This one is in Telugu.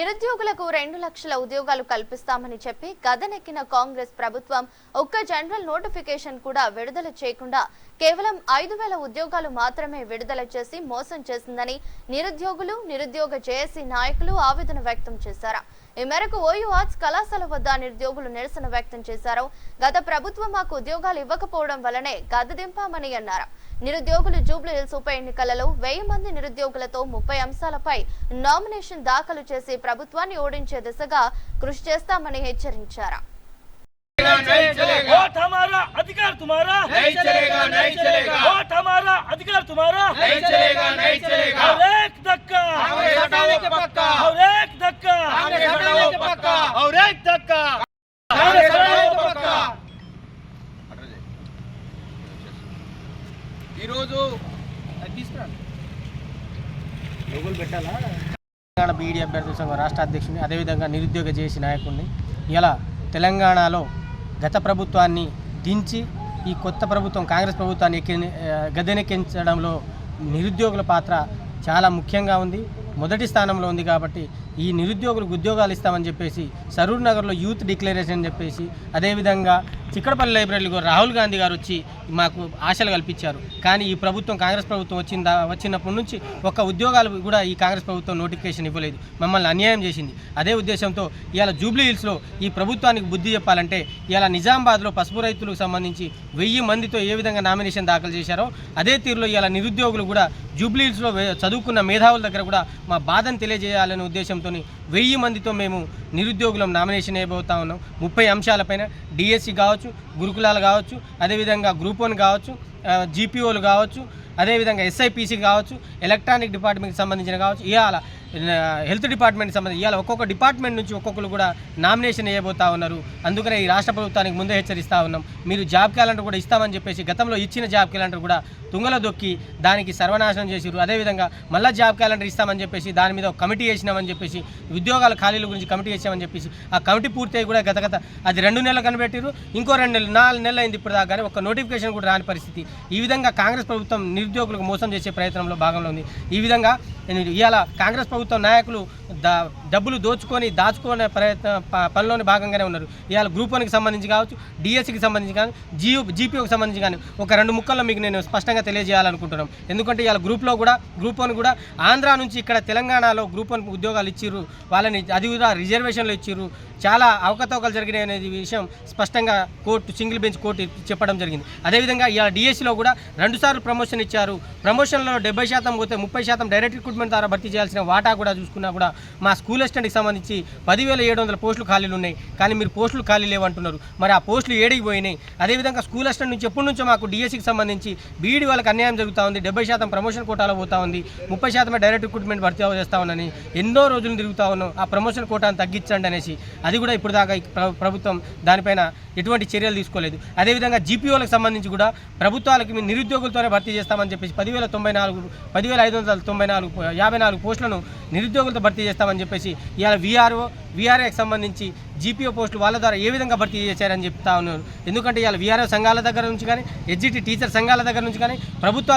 నిరుద్యోగులకు రెండు లక్షల ఉద్యోగాలు కల్పిస్తామని చెప్పి గదనెక్కిన కాంగ్రెస్ ప్రభుత్వం ఒక్క జనరల్ నోటిఫికేషన్ కూడా విడుదల చేయకుండా కేవలం ఐదు వేల ఉద్యోగాలు మాత్రమే విడుదల చేసి మోసం చేసిందని నిరుద్యోగులు నిరుద్యోగ జేఏసీ నాయకులు ఆవేదన వ్యక్తం చేశారు. ఈ మేరకు ఓయూ ఆర్ట్స్ కళాశాల వద్ద నిరుద్యోగులు నిరసన వ్యక్తం చేశారు. గత ప్రభుత్వం మాకు ఉద్యోగాలు ఇవ్వకపోవడం వలనే గద్దె దింపామని అన్నారు. నిరుద్యోగులు జూబ్లీ హిల్స్ ఉప ఎన్నికలలో వెయ్యి మంది నిరుద్యోగులతో ముప్పై అంశాలపై నామినేషన్ దాఖలు చేసి ప్రభుత్వాన్ని ఓడించే దిశగా కృషి చేస్తామని హెచ్చరించారు नहीं चलेगा वोट हमारा अधिकार तुम्हारा नहीं चलेगा नहीं चलेगा वोट हमारा अधिकार तुम्हारा नहीं चलेगा नहीं चलेगा और एक धक्का कांग्रेस हटाओ के पक्का और एक धक्का कांग्रेस हटाओ के पक्का और एक धक्का कांग्रेस हटाओ के पक्का ఈరోజు తెలంగాణ బీఈడీ అభ్యర్థుల సంఘం రాష్ట్ర అధ్యక్షుడిని అదేవిధంగా నిరుద్యోగ చేసి నాయకుడిని. ఇలా తెలంగాణలో గత ప్రభుత్వాన్ని దించి ఈ కొత్త ప్రభుత్వం కాంగ్రెస్ ప్రభుత్వాన్ని ఎక్కి గద్దెనెక్కించడంలో నిరుద్యోగుల పాత్ర చాలా ముఖ్యంగా ఉంది. మొదటి స్థానంలో ఉంది కాబట్టి ఈ నిరుద్యోగులకు ఉద్యోగాలు ఇస్తామని చెప్పేసి సరూర్ నగర్లో యూత్ డిక్లరేషన్ అని చెప్పేసి అదేవిధంగా చిక్కడపల్లి లైబ్రరీలో రాహుల్ గాంధీ గారు వచ్చి మాకు ఆశలు కల్పించారు. కానీ ఈ ప్రభుత్వం కాంగ్రెస్ ప్రభుత్వం వచ్చిందా వచ్చినప్పటి నుంచి ఒక్క ఉద్యోగాలు కూడా ఈ కాంగ్రెస్ ప్రభుత్వం నోటిఫికేషన్ ఇవ్వలేదు. మమ్మల్ని అన్యాయం చేసింది. అదే ఉద్దేశంతో ఇవాళ జూబ్లీ హిల్స్లో ఈ ప్రభుత్వానికి బుద్ధి చెప్పాలంటే ఇవాళ నిజామాబాద్లో పసుపు రైతులకు సంబంధించి వెయ్యి మందితో ఏ విధంగా నామినేషన్ దాఖలు చేశారో అదే తీరులో ఇవాళ నిరుద్యోగులు కూడా జూబ్లీ హిల్స్లో చదువుకున్న మేధావుల దగ్గర కూడా మా బాధను తెలియజేయాలనే ఉద్దేశంతో వెయ్యి మందితో మేము నిరుద్యోగులం నామినేషన్ వేయబోతా ఉన్నాం. ముప్పై అంశాలపైన డిఎస్సి కావచ్చు గురుకులాలు కావచ్చు అదేవిధంగా గ్రూప్ వన్ కావచ్చు జీపీఓలు కావచ్చు అదేవిధంగా ఎస్ఐపిసి కావచ్చు ఎలక్ట్రానిక్ డిపార్ట్మెంట్కి సంబంధించిన కావచ్చు ఇవాళ హెల్త్ డిపార్ట్మెంట్ సంబంధించి ఇవాళ ఒక్కొక్క డిపార్ట్మెంట్ నుంచి ఒక్కొక్కరు కూడా నామినేషన్ వేయబోతా ఉన్నారు. అందుకనే ఈ రాష్ట్ర ప్రభుత్వానికి ముందే హెచ్చరిస్తా ఉన్నాం. మీరు జాబ్ క్యాలెండర్ కూడా ఇస్తామని చెప్పేసి గతంలో ఇచ్చిన జాబ్ క్యాలెండర్ కూడా తుంగల దొక్కి దానికి సర్వనాశనం చేసిరు అదేవిధంగా మళ్ళీ జాబ్ క్యాలెండర్ ఇస్తామని చెప్పేసి దాని మీద ఒక కమిటీ వేసినామని చెప్పేసి ఉద్యోగాల ఖాళీల గురించి కమిటీ వేసామని చెప్పేసి ఆ కమిటీ పూర్తయి కూడా గత గత అది రెండు నెలలు కనిపెట్టిరు ఇంకో రెండు నెలలు నాలుగు నెలలు అయింది ఇప్పుడు దాకా ఒక నోటిఫికేషన్ కూడా రాని పరిస్థితి. ఈ విధంగా కాంగ్రెస్ ప్రభుత్వం నిరుద్యోగులకు మోసం చేసే ప్రయత్నంలో భాగంలో ఉంది. ఈ విధంగా ఇవాళ కాంగ్రెస్ ప్రభుత్వం నాయకులు ద డబ్బులు దోచుకొని దాచుకునే ప్రయత్న ప- పనిలోని భాగంగానే ఉన్నారు. ఇవాళ గ్రూప్ వన్కి సంబంధించి కావచ్చు డిఎస్సికి సంబంధించి కానీ జియో జీపీఓకి సంబంధించి కానీ ఒక రెండు ముక్కల్లో మీకు నేను స్పష్టంగా తెలియజేయాలనుకుంటున్నాం. ఎందుకంటే ఇవాళ గ్రూప్లో కూడా గ్రూప్ వన్ కూడా ఆంధ్ర నుంచి ఇక్కడ తెలంగాణలో గ్రూప్ వన్ ఉద్యోగాలు ఇచ్చిర్రు. వాళ్ళని అది కూడా రిజర్వేషన్లు ఇచ్చిర్రు. చాలా అవకతవకలు జరిగినాయి అనేది విషయం స్పష్టంగా కోర్టు సింగిల్ బెంచ్ కోర్టు చెప్పడం జరిగింది. అదేవిధంగా ఇవాళ డిఎస్సిలో కూడా రెండుసార్లు ప్రమోషన్ ఇచ్చారు. ప్రమోషన్లో డెబ్బై శాతం పోతే ముప్పై శాతం డైరెక్ట్ రిక్రూట్మెంట్ ద్వారా భర్తీ చేయాల్సిన వాటా కూడా చూసుకున్నా కూడా మా స్కూల్ అసిస్టెంట్కి సంబంధించి పదివేల ఏడు వందల పోస్టులు ఖాళీలు ఉన్నాయి. కానీ మీరు పోస్టులు ఖాళీ లేవంటున్నారు. మరి ఆ పోస్టులు ఏడికి పోయినాయి. అదేవిధంగా స్కూల్ అసిస్టెంట్ నుంచి ఎప్పటి నుంచో మాకు డిఎస్సికి సంబంధించి బీఈడి వాళ్ళకి అన్యాయం జరుగుతూ ఉంది. డెబ్బై శాతం ప్రమోషన్ కోటాలో పోతా ఉంది. ముప్పై శాతమే డైరెక్ట్ రిక్రూట్మెంట్ భర్తీ చేస్తా ఉన్నాని ఎన్నో రోజులు తిరుగుతా ఉన్నాం. ఆ ప్రమోషన్ కోటాను తగ్గించండి అనేసి. అది కూడా ఇప్పుడు దాకా ప్రభుత్వం దానిపైన ఎటువంటి చర్యలు తీసుకోలేదు. అదేవిధంగా జీపీఓలకు సంబంధించి కూడా ప్రభుత్వాలకు నిరుద్యోగులతోనే భర్తీ చేస్తామని చెప్పేసి పదివేల తొంభై నాలుగు పదివేల ఐదు వందల తొంభై నాలుగు యాభై నాలుగు పోస్టులను నిరుద్యోగులతో భర్తీ చేస్తామని చెప్పేసి ఇవాళ వీఆర్ఓ వీఆర్ఏకి సంబంధించి జీపీఓ పోస్టులు వాళ్ళ ద్వారా ఏ విధంగా భర్తీ చేశారని చెప్తా ఉన్నారు. ఎందుకంటే ఇవాళ వీఆర్ఓ సంఘాల దగ్గర నుంచి కానీ ఎడ్జిటి టీచర్ సంఘాల దగ్గర నుంచి కానీ ప్రభుత్వ